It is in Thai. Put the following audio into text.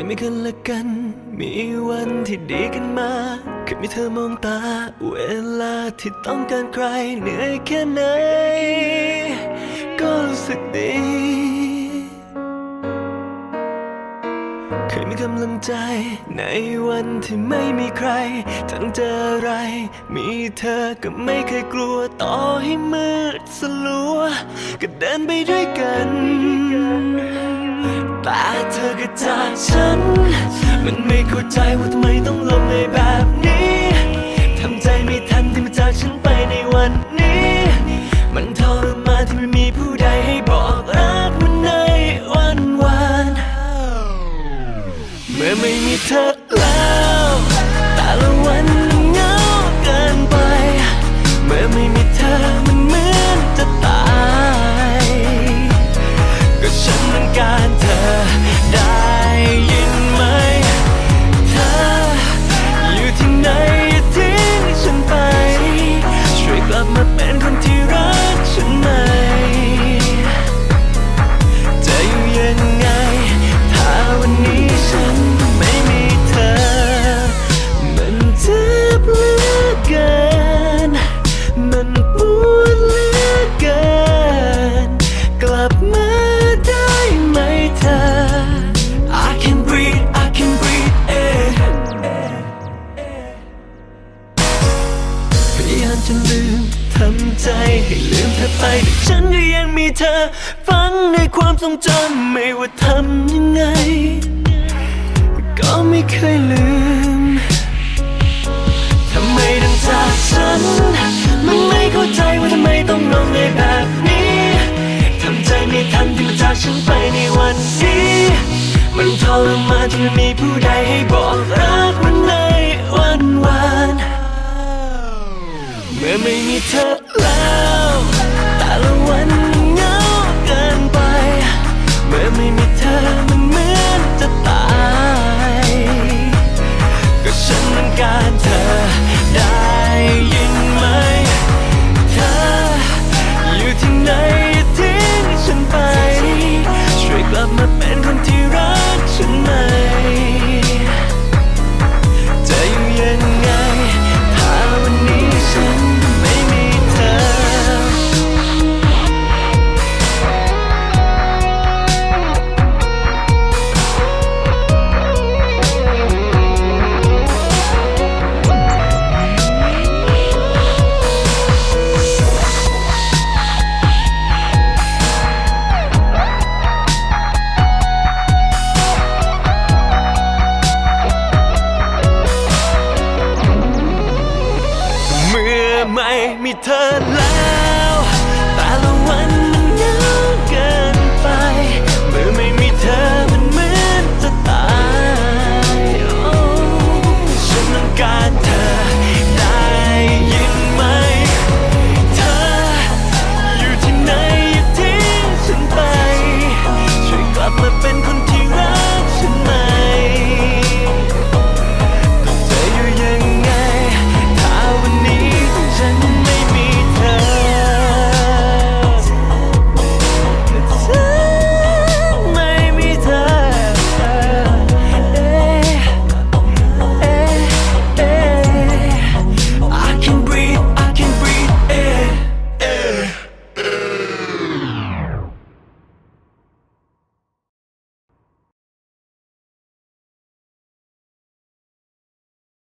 ยไมีกันละกัน มีวันที่ดีกันมาเคยมีเธอมองตา เวลาที่ต้องการใครเหนื่อยแค่ไหน ก็รู้สึกดี เคยมีกำลังใจ ในวันที่ไม่มีใคร ทั้งเจออะไร มีเธอก็ไม่เคยกลัว ต่อให้มืดสลัว ก็เดินไปด้วยกัน แต่เธอก็จากฉัน มันไม่เข้าใจว่าทำไมต้องลงในแบบนี้ทำใจไม่ทันที่มาจากฉันไปในวันนี้ มันทรมานที่ไม่มีผู้ใดให้บอกรักมันในวันวานเมื่อไม่มีเธอแล้ว แต่ละวันายามจะลืมทำใจให้ลืมเธอไปแต่ฉันก็ยังมีเธอฟังในความทรงจำไม่ว่าทำยังไง ก็ไม่เคยลืมทำไมต้องจากฉัน มันไม่เข้าใจว่าทำไมต้องลงในแบบนี้ทำใจไม่ทันที่มาจากฉันไปในวันนี้มันทรมานที่ไม่มีผู้ใดให้บอกรักมันในวันวาน เมื่อไม่มีเธอแล้ว ไม่มีเธอแล้ว แต่ละวัน